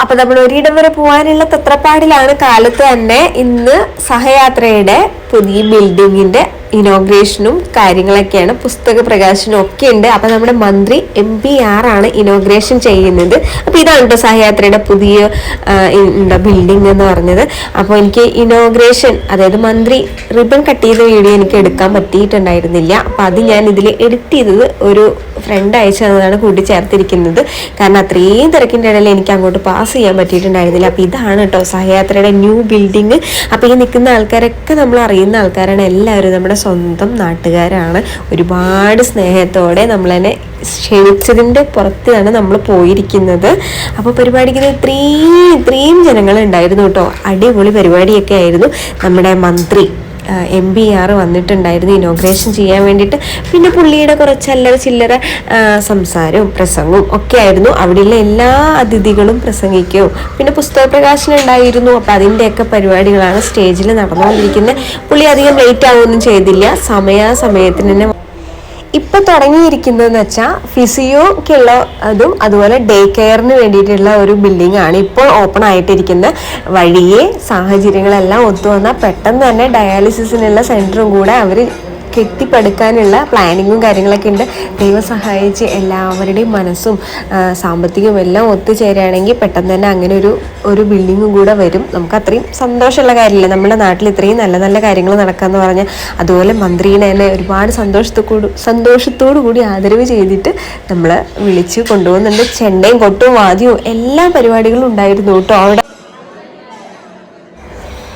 അപ്പൊ നമ്മൾ ഒരിടം വരെ പോകാനുള്ള തത്രപ്പാടിലാണ് കാലത്ത് തന്നെ ഇന്ന് സഹയാത്രയുടെ പുതിയ ബിൽഡിങ്ങിന്റെ ഇനോഗ്രേഷനും കാര്യങ്ങളൊക്കെയാണ് പുസ്തക പ്രകാശനം ഒക്കെ ഉണ്ട്. അപ്പൊ നമ്മുടെ മന്ത്രി എം പി ആർ ആണ് ഇനോഗ്രേഷൻ ചെയ്യുന്നത്. അപ്പൊ ഇതാണ് കേട്ടോ സഹയാത്രയുടെ പുതിയ എന്താ ബിൽഡിംഗ് എന്ന് പറഞ്ഞത്. അപ്പോൾ എനിക്ക് ഇനോഗ്രേഷൻ അതായത് മന്ത്രി റിബൺ കട്ട് ചെയ്ത വീഡിയോ എനിക്ക് എടുക്കാൻ പറ്റിയിട്ടുണ്ടായിരുന്നില്ല. അപ്പൊ അത് ഞാൻ ഇതിൽ എഡിറ്റ് ചെയ്തത് ഒരു ഫ്രണ്ട് അയച്ചു തന്നതാണ് കൂട്ടിച്ചേർത്തിരിക്കുന്നത്. കാരണം അത്രയും തിരക്കിന്റെ ഇടയിൽ എനിക്ക് അങ്ങോട്ട് പാസ് ചെയ്യാൻ പറ്റിയിട്ടുണ്ടായിരുന്നില്ല. അപ്പോൾ ഇതാണ് കേട്ടോ സഹയാത്രയുടെ ന്യൂ ബിൽഡിങ് അപ്പോൾ ഈ നിൽക്കുന്ന ആൾക്കാരൊക്കെ നമ്മൾ അറിയുന്ന ആൾക്കാരാണ് എല്ലാവരും. നമ്മുടെ സ്വന്തം നാട്ടുകാരാണ്. ഒരുപാട് സ്നേഹത്തോടെ നമ്മളെന്നെ ക്ഷണിച്ചതിന്റെ പുറത്താണ് നമ്മൾ പോയിരിക്കുന്നത്. അപ്പോൾ പരിപാടിക്ക് ഇത്രയും ഇത്രയും ജനങ്ങളുണ്ടായിരുന്നു കേട്ടോ. അടിപൊളി പരിപാടിയൊക്കെ ആയിരുന്നു. നമ്മുടെ മന്ത്രി എം ബി ആർ വന്നിട്ടുണ്ടായിരുന്നു ഇനോഗ്രേഷൻ ചെയ്യാൻ വേണ്ടിയിട്ട്. പിന്നെ പുള്ളിയുടെ കുറച്ച് അല്ലറ ചില്ലറ സംസാരവും പ്രസംഗവും ഒക്കെ ആയിരുന്നു. അവിടെയുള്ള എല്ലാ അതിഥികളും പ്രസംഗിക്കും. പിന്നെ പുസ്തക പ്രകാശനം ഉണ്ടായിരുന്നു. അപ്പോൾ അതിന്റെയൊക്കെ പരിപാടികളാണ് സ്റ്റേജിൽ നടന്നുകൊണ്ടിരിക്കുന്നത്. പുള്ളി അധികം ലേറ്റ് ആവുകയൊന്നും ചെയ്തില്ല. സമയാസമയത്തിന് തന്നെ ഇപ്പൊ തുടങ്ങിയിരിക്കുന്നതെന്ന് വെച്ചാൽ ഫിസിയോക്കുള്ള അതും അതുപോലെ ഡേ കെയറിന് വേണ്ടിയിട്ടുള്ള ഒരു ബിൽഡിംഗ് ആണ് ഇപ്പോൾ ഓപ്പൺ ആയിട്ടിരിക്കുന്ന. വഴിയെ സാഹചര്യങ്ങളെല്ലാം ഒത്തുവന്നാൽ പെട്ടെന്ന് തന്നെ ഡയാലിസിസിനുള്ള സെന്ററും കൂടെ അവർ കെട്ടിപ്പടുക്കാനുള്ള പ്ലാനിങ്ങും കാര്യങ്ങളൊക്കെ ഉണ്ട്. ദൈവം സഹായിച്ച് എല്ലാവരുടെയും മനസ്സും സാമ്പത്തികവും എല്ലാം ഒത്തുചേരുകയാണെങ്കിൽ പെട്ടെന്ന് തന്നെ അങ്ങനെ ഒരു ഒരു ബിൽഡിങ്ങും കൂടെ വരും. നമുക്ക് അത്രയും സന്തോഷമുള്ള കാര്യമില്ല. നമ്മുടെ നാട്ടിൽ ഇത്രയും നല്ല നല്ല കാര്യങ്ങൾ നടക്കാന്ന് പറഞ്ഞാൽ അതുപോലെ മന്ത്രീനെ തന്നെ ഒരുപാട് സന്തോഷത്തോടു സന്തോഷത്തോടു കൂടി ആദരവ് ചെയ്തിട്ട് നമ്മൾ വിളിച്ച് കൊണ്ടുപോകുന്നുണ്ട്. ചെണ്ടയും കൊട്ടും വാദ്യവും എല്ലാ പരിപാടികളും ഉണ്ടായിരുന്നു കേട്ടോ. അവിടെ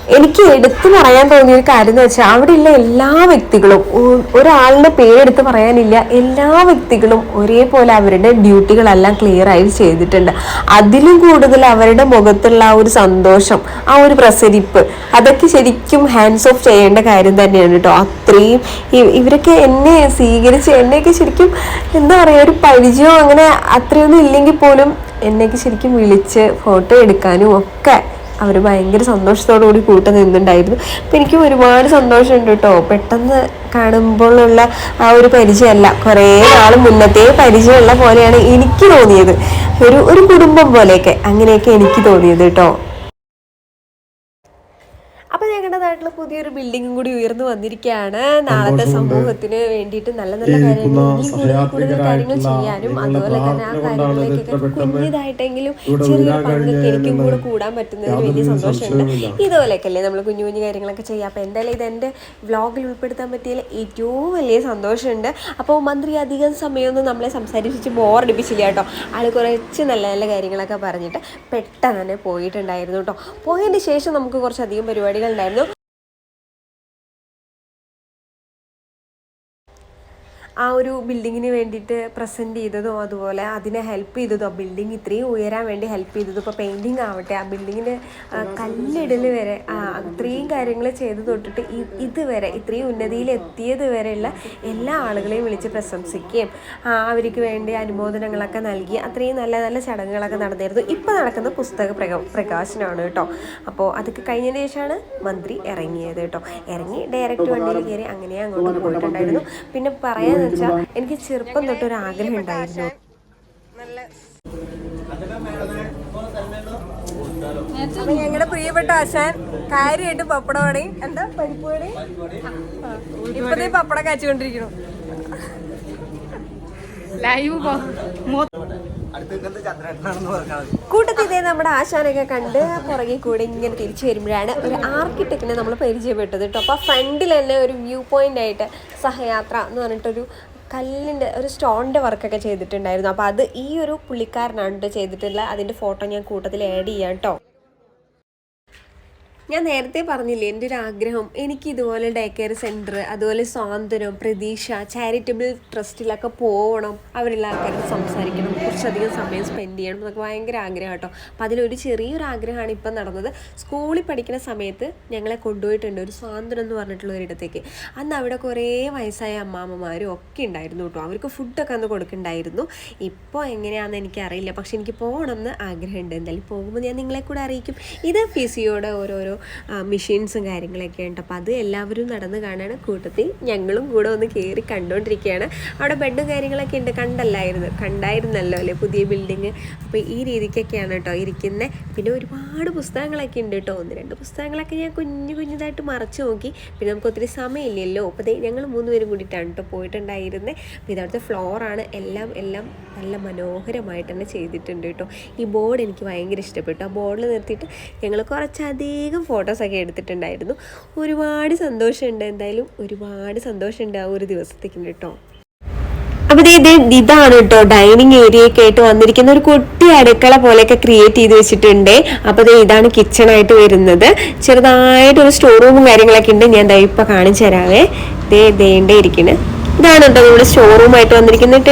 എനിക്ക് എടുത്തു പറയാൻ തോന്നിയ ഒരു കാര്യം എന്ന് വെച്ചാൽ അവിടെയുള്ള എല്ലാ വ്യക്തികളും ഒരാളുടെ പേരെടുത്ത് പറയാനില്ല എല്ലാ വ്യക്തികളും ഒരേപോലെ അവരുടെ ഡ്യൂട്ടികളെല്ലാം ക്ലിയർ ആയി ചെയ്തിട്ടുണ്ട്. അതിലും കൂടുതൽ അവരുടെ മുഖത്തുള്ള ആ ഒരു സന്തോഷം ആ ഒരു പ്രസരിപ്പ് അതൊക്കെ ശരിക്കും ഹാൻഡ്സ് ഓഫ് ചെയ്യേണ്ട കാര്യം തന്നെയാണ് കേട്ടോ അത്രയും ഇവരൊക്കെ എന്നെ സ്വീകരിച്ച് എന്നെയൊക്കെ ശരിക്കും എന്താ പറയുക ഒരു പരിചയം അങ്ങനെ അത്രയൊന്നും ഇല്ലെങ്കിൽ പോലും എന്നെയൊക്കെ ശരിക്കും വിളിച്ച് ഫോട്ടോ എടുക്കാനും ഒക്കെ അവർ ഭയങ്കര സന്തോഷത്തോടു കൂടി കൂട്ട് നിന്നുണ്ടായിരുന്നു അപ്പം എനിക്കും ഒരുപാട് സന്തോഷമുണ്ട് കേട്ടോ. പെട്ടെന്ന് കാണുമ്പോഴുള്ള ആ ഒരു പരിചയമല്ല. കുറേ നാൾ മുന്നത്തെ പരിചയമുള്ള പോലെയാണ് എനിക്ക് തോന്നിയത്. ഒരു ഒരു കുടുംബം പോലെയൊക്കെ അങ്ങനെയൊക്കെ എനിക്ക് തോന്നിയത് കേട്ടോ. അപ്പൊ ഞങ്ങളുടേതായിട്ടുള്ള പുതിയൊരു ബിൽഡിംഗും കൂടി ഉയർന്നു വന്നിരിക്കുകയാണ്. നാളത്തെ സമൂഹത്തിന് വേണ്ടിയിട്ട് നല്ല നല്ല കാര്യങ്ങൾ കൂടുതൽ കാര്യങ്ങൾ ചെയ്യാനും അതുപോലെ തന്നെ ആ കാര്യങ്ങളിലേക്കൊക്കെ കുഞ്ഞിതായിട്ടെങ്കിലും ചെറിയൊരു പങ്കൊക്കെ എനിക്കും കൂടെ കൂടാൻ പറ്റുന്നതിൽ വലിയ സന്തോഷമുണ്ട്. ഇതുപോലെയൊക്കെ അല്ലേ നമ്മൾ കുഞ്ഞു കുഞ്ഞു കാര്യങ്ങളൊക്കെ ചെയ്യാം. അപ്പോൾ എന്തായാലും ഇത് എന്റെ വ്ളോഗിൽ ഉൾപ്പെടുത്താൻ പറ്റിയതിൽ ഏറ്റവും വലിയ സന്തോഷമുണ്ട്. അപ്പോൾ മന്ത്രി അധികം സമയമൊന്നും നമ്മളെ സംസാരിച്ച് ബോറടിപ്പിച്ചില്ല കേട്ടോ. ആൾ കുറച്ച് നല്ല നല്ല കാര്യങ്ങളൊക്കെ പറഞ്ഞിട്ട് പെട്ടെന്ന് തന്നെ പോയിട്ടുണ്ടായിരുന്നു കേട്ടോ. പോയതിന് ശേഷം നമുക്ക് കുറച്ചധികം പരിപാടികൾ ഉണ്ടായിരുന്നു ആ ഒരു ബിൽഡിങ്ങിന് വേണ്ടിയിട്ട് പ്രസന്റ് ചെയ്തതോ അതുപോലെ അതിനെ ഹെൽപ്പ് ചെയ്തതോ ആ ഇത്രയും ഉയരാൻ വേണ്ടി ഹെൽപ്പ് ചെയ്തതോ ഇപ്പോൾ പെയിന്റിങ് ആവട്ടെ ആ ബിൽഡിങ്ങിന് കല്ലിടൽ വരെ അത്രയും കാര്യങ്ങൾ ചെയ്ത് തൊട്ടിട്ട് ഇതുവരെ ഇത്രയും ഉന്നതിയിൽ എത്തിയത് വരെയുള്ള എല്ലാ ആളുകളെയും വിളിച്ച് പ്രശംസിക്കുകയും അവർക്ക് വേണ്ടി അനുമോദനങ്ങളൊക്കെ നൽകി അത്രയും നല്ല നല്ല ചടങ്ങുകളൊക്കെ നടന്നിരുന്നു. ഇപ്പോൾ നടക്കുന്ന പുസ്തക പ്രക പ്രകാശനമാണ് കേട്ടോ. അപ്പോൾ അതൊക്കെ കഴിഞ്ഞതിന് ശേഷമാണ് മന്ത്രി ഇറങ്ങിയത് കേട്ടോ. ഇറങ്ങി ഡയറക്റ്റ് വണ്ടിയിൽ കയറി അങ്ങനെ അങ്ങോട്ട് പോയിട്ടുണ്ടായിരുന്നു. പിന്നെ വെച്ചാൽ എനിക്ക് ചെറുപ്പം ഒരു ആഗ്രഹം ഉണ്ടായിരുന്നു. അപ്പൊ ഞങ്ങളുടെ പ്രിയപ്പെട്ട ആശാൻ കാര്യമായിട്ട് പപ്പടവടയും എന്താ? പരിപ്പുവടയും ഇപ്പതേ പപ്പടം കാച്ചുകൊണ്ടിരിക്കണു ലൈവ് കൂട്ടത്തിൽ ഇതേ നമ്മുടെ ആശാനൊക്കെ കണ്ട് പുറകെ കൂടെ ഇങ്ങനെ തിരിച്ചു വരുമ്പോഴാണ് ഒരു ആർക്കിടെക്റ്റിനെ നമ്മൾ പരിചയപ്പെട്ടത് കേട്ടോ. അപ്പോൾ ഫ്രണ്ടിൽ തന്നെ ഒരു വ്യൂ പോയിന്റ് ആയിട്ട് സഹയാത്ര എന്ന് പറഞ്ഞിട്ടൊരു കല്ലിന്റെ ഒരു സ്റ്റോണിന്റെ വർക്കൊക്കെ ചെയ്തിട്ടുണ്ടായിരുന്നു. അപ്പോൾ അത് ഈ ഒരു പുള്ളിക്കാരനാണ് കേട്ടോ ചെയ്തിട്ടുള്ള അതിന്റെ ഫോട്ടോ ഞാൻ കൂട്ടത്തിൽ ആഡ് ചെയ്യാം കേട്ടോ ഞാൻ നേരത്തെ പറഞ്ഞില്ലേ എന്റെ ഒരു ആഗ്രഹം എനിക്ക് ഇതുപോലെ ഡേ കെയർ സെന്റർ അതുപോലെ സ്വാതന്ത്ര്യം പ്രതീക്ഷ ചാരിറ്റബിൾ ട്രസ്റ്റിലൊക്കെ പോകണം അവരുള്ള ആൾക്കാരോട് സംസാരിക്കണം കുറച്ചധികം സമയം സ്പെൻഡ് ചെയ്യണം എന്നൊക്കെ ഭയങ്കര ആഗ്രഹം കേട്ടോ. അപ്പോൾ അതിലൊരു ചെറിയൊരു ആഗ്രഹമാണ് ഇപ്പം നടന്നത്. സ്കൂളിൽ പഠിക്കുന്ന സമയത്ത് ഞങ്ങളെ കൊണ്ടുപോയിട്ടുണ്ട് ഒരു സ്വാതന്ത്ര്യം എന്ന് പറഞ്ഞിട്ടുള്ള ഒരിടത്തേക്ക് അന്ന് അവിടെ കുറേ വയസ്സായ അമ്മാമ്മമാരും ഒക്കെ ഉണ്ടായിരുന്നു കേട്ടോ. അവർക്ക് ഫുഡൊക്കെ അന്ന് കൊടുക്കുന്നുണ്ടായിരുന്നു ഇപ്പോൾ എങ്ങനെയാണെന്ന് എനിക്കറിയില്ല. പക്ഷെ എനിക്ക് പോകണം എന്ന് ആഗ്രഹമുണ്ട്. എന്തായാലും പോകുമ്പോൾ ഞാൻ നിങ്ങളെ കൂടെ അറിയിക്കും. ഇത് ഫിസിയോടെ ഓരോരോ ഓരോ മെഷീൻസും കാര്യങ്ങളൊക്കെ ഉണ്ട്. അപ്പോൾ അത് എല്ലാവരും നടന്ന് കാണാണ്. കൂട്ടത്തിൽ ഞങ്ങളും കൂടെ ഒന്ന് കയറി കണ്ടുകൊണ്ടിരിക്കുകയാണ് അവിടെ ബെഡും കാര്യങ്ങളൊക്കെ ഉണ്ട്. കണ്ടല്ലായിരുന്നു. കണ്ടായിരുന്നല്ലോ അല്ലേ? പുതിയ ബിൽഡിങ് അപ്പോൾ ഈ രീതിക്കൊക്കെയാണ് കേട്ടോ ഇരിക്കുന്നത് പിന്നെ ഒരുപാട് പുസ്തകങ്ങളൊക്കെ ഉണ്ട് കേട്ടോ. ഒന്ന് രണ്ട് പുസ്തകങ്ങളൊക്കെ ഞാൻ കുഞ്ഞു കുഞ്ഞുതായിട്ട് മറച്ചു നോക്കി. പിന്നെ നമുക്ക് ഒത്തിരി സമയമില്ലല്ലോ. അപ്പോൾ ഞങ്ങൾ മൂന്ന് പേരും കൂടിയിട്ടാണ് കേട്ടോ പോയിട്ടുണ്ടായിരുന്നത് അപ്പോൾ ഇതവിടുത്തെ ഫ്ലോറാണ് എല്ലാം എല്ലാം നല്ല മനോഹരമായിട്ട് തന്നെ ചെയ്തിട്ടുണ്ട് കേട്ടോ. ഈ ബോർഡ് എനിക്ക് ഭയങ്കര ഇഷ്ടപ്പെട്ടു. ആ ബോർഡിൽ നിർത്തിയിട്ട് ഞങ്ങൾ കുറച്ചധികം ഫോട്ടോസൊക്കെ എടുത്തിട്ടുണ്ടായിരുന്നു. ഒരുപാട് സന്തോഷമുണ്ട്. എന്തായാലും ഒരുപാട് സന്തോഷമുണ്ട് ആ ഒരു ദിവസത്തേക്കും കേട്ടോ. അപ്പോൾ ഇത് ഇതാണ് കേട്ടോ ഡൈനിങ് ഏരിയ ഒക്കെ ആയിട്ട് വന്നിരിക്കുന്ന ഒരു കുട്ടി അടുക്കള പോലെയൊക്കെ ക്രിയേറ്റ് ചെയ്ത് വെച്ചിട്ടുണ്ട്. അപ്പോൾ ഇതാണ് കിച്ചൺ ആയിട്ട് വരുന്നത്. ചെറുതായിട്ടൊരു സ്റ്റോർ റൂമും കാര്യങ്ങളൊക്കെ ഉണ്ട്. ഞാൻ ദേ ഇപ്പോൾ കാണിച്ചു തരാവേ. ദേ ദേണ്ടേ ഇരിക്കുന്നത് ഇതാണ് കേട്ടോ നമ്മുടെ സ്റ്റോർ റൂമായിട്ട് വന്നിരിക്കുന്നത്.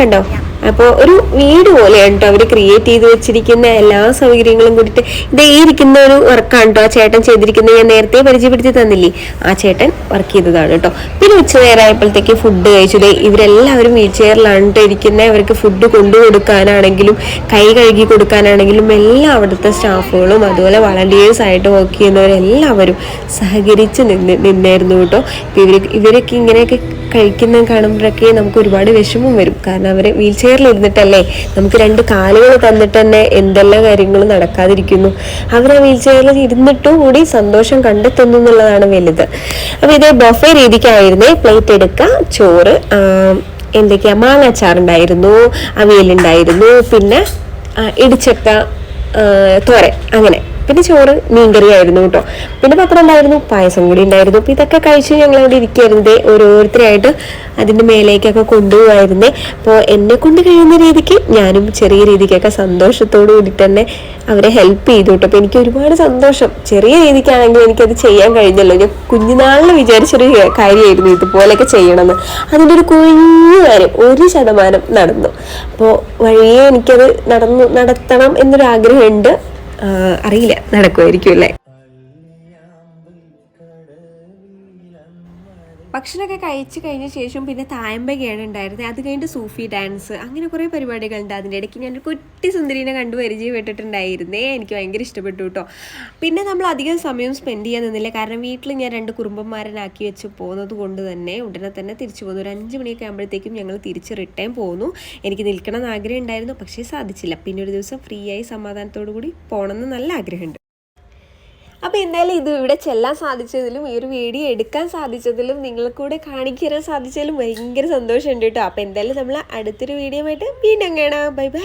കണ്ടോ? അപ്പോൾ ഒരു വീട് പോലെയാണ് കേട്ടോ അവർ ക്രിയേറ്റ് ചെയ്ത് വെച്ചിരിക്കുന്ന എല്ലാ സൗകര്യങ്ങളും കൂടിയിട്ട് ഇതേ ഇരിക്കുന്ന ഒരു വർക്കാണ് കേട്ടോ ആ ചേട്ടൻ ചെയ്തിരിക്കുന്നത് ഞാൻ നേരത്തെ പരിചയപ്പെടുത്തി തന്നില്ലേ? ആ ചേട്ടൻ വർക്ക് ചെയ്തതാണ് കേട്ടോ പിന്നെ ഉച്ച ഫുഡ് കഴിച്ചു. ദേ ഇവരെല്ലാവരും വീൽ ചെയറിലാണ് കേട്ടോ ഇരിക്കുന്നത് അവർക്ക് ഫുഡ് കൊണ്ടു കൊടുക്കാനാണെങ്കിലും കൈ കഴുകി കൊടുക്കാനാണെങ്കിലും എല്ലാ അവിടുത്തെ സ്റ്റാഫുകളും അതുപോലെ വളണ്ടിയേഴ്സ് ആയിട്ട് വർക്ക് ചെയ്യുന്നവരെല്ലാവരും സഹകരിച്ച് നിന്ന് നിന്നായിരുന്നു കേട്ടോ ഇവർ ഇവരൊക്കെ ഇങ്ങനെയൊക്കെ കഴിക്കുന്ന കാണുമ്പോഴൊക്കെ നമുക്ക് ഒരുപാട് വിഷമം വരും. കാരണം അവർ വീൽ ചെയറിൽ ഇരുന്നിട്ടല്ലേ നമുക്ക് രണ്ട് കാലുകൾ തന്നിട്ട് തന്നെ എന്തെല്ലാം കാര്യങ്ങളും നടക്കാതിരിക്കുന്നു. അവർ വീൽ ചെയറിൽ ഇരുന്നിട്ടും കൂടി സന്തോഷം കണ്ടെത്തുന്നു എന്നുള്ളതാണ് വലുത്. അപ്പോൾ ഇതേ ബൊഫെ രീതിക്കായിരുന്നേ. പ്ലേറ്റ് എടുക്കുക ചോറ് എന്തൊക്കെയാ? മാങ്ങാച്ചാറുണ്ടായിരുന്നു അവിയലുണ്ടായിരുന്നു പിന്നെ ഇടിച്ചക്ക തോരൻ അങ്ങനെ. പിന്നെ ചോറ് മീൻകറി ആയിരുന്നു കേട്ടോ. പിന്നെ പത്രം ഉണ്ടായിരുന്നു പായസം കൂടി ഉണ്ടായിരുന്നു. അപ്പോൾ ഇതൊക്കെ കഴിച്ച് ഞങ്ങൾ അവിടെ ഇരിക്കുന്നത് ഓരോരുത്തരായിട്ട് അതിന്റെ മേലേക്കൊക്കെ കൊണ്ടുപോകായിരുന്നേ അപ്പോൾ എന്നെ കൊണ്ട് കഴിയുന്ന രീതിക്ക് ഞാനും ചെറിയ രീതിക്കൊക്കെ സന്തോഷത്തോടു കൂടി തന്നെ അവരെ ഹെൽപ്പ് ചെയ്തു കേട്ടോ. അപ്പോൾ എനിക്ക് ഒരുപാട് സന്തോഷം. ചെറിയ രീതിക്കാണെങ്കിൽ എനിക്കത് ചെയ്യാൻ കഴിഞ്ഞല്ലോ. ഞാൻ കുഞ്ഞുനാളിൽ വിചാരിച്ചൊരു കാര്യമായിരുന്നു ഇതുപോലെയൊക്കെ ചെയ്യണമെന്ന്. അതിന്റെ ഒരു കുഞ്ഞു കാര്യം ഒരു ശതമാനം നടന്നു. അപ്പോൾ വഴിയെ എനിക്കത് നടന്നു നടത്തണം എന്നൊരു ആഗ്രഹമുണ്ട് അറിയില്ല നടക്കുമായിരിക്കും അല്ലേ? ഭക്ഷണമൊക്കെ കഴിച്ചു കഴിഞ്ഞ ശേഷം പിന്നെ തായമ്പകയാണ് ഉണ്ടായിരുന്നത്. അത് കഴിഞ്ഞിട്ട് സൂഫി ഡാൻസ് അങ്ങനെ കുറേ പരിപാടികളുണ്ട്. അതിന്റെ ഇടയ്ക്ക് ഞാൻ കുട്ടി സുന്ദരീനെ കണ്ടു പരിചയപ്പെട്ടിട്ടുണ്ടായിരുന്നേ. എനിക്ക് ഭയങ്കര ഇഷ്ടപ്പെട്ടു കേട്ടോ. പിന്നെ നമ്മൾ അധികം സമയം സ്പെൻഡ് ചെയ്യാൻ നിന്നില്ല. കാരണം വീട്ടിൽ ഞാൻ രണ്ട് കുടുംബന്മാരനാക്കി വെച്ച് പോകുന്നത് കൊണ്ട് തന്നെ ഉടനെ തന്നെ തിരിച്ചു പോകുന്നു. ഒരു അഞ്ച് മണിയൊക്കെ ആകുമ്പോഴത്തേക്കും ഞങ്ങൾ തിരിച്ച് റിട്ടേൺ പോകുന്നു. എനിക്ക് നിൽക്കണം എന്ന് ആഗ്രഹം ഉണ്ടായിരുന്നു. പക്ഷേ സാധിച്ചില്ല. പിന്നെ ഒരു ദിവസം ഫ്രീ ആയി സമാധാനത്തോടു കൂടി പോകണമെന്ന് നല്ല ആഗ്രഹമുണ്ട്. അപ്പോൾ എന്തായാലും ഇത് ഇവിടെ ചെല്ലാൻ സാധിച്ചതിലും ഈ ഒരു വീഡിയോ എടുക്കാൻ സാധിച്ചതിലും നിങ്ങൾക്കൂടെ കൂടെ കാണിച്ചു സാധിച്ചതിലും ഭയങ്കര സന്തോഷമുണ്ട് കേട്ടോ. അപ്പോൾ എന്തായാലും നമ്മൾ അടുത്തൊരു വീഡിയോ ആയിട്ട് വീണ്ടും കാണാം. Bye bye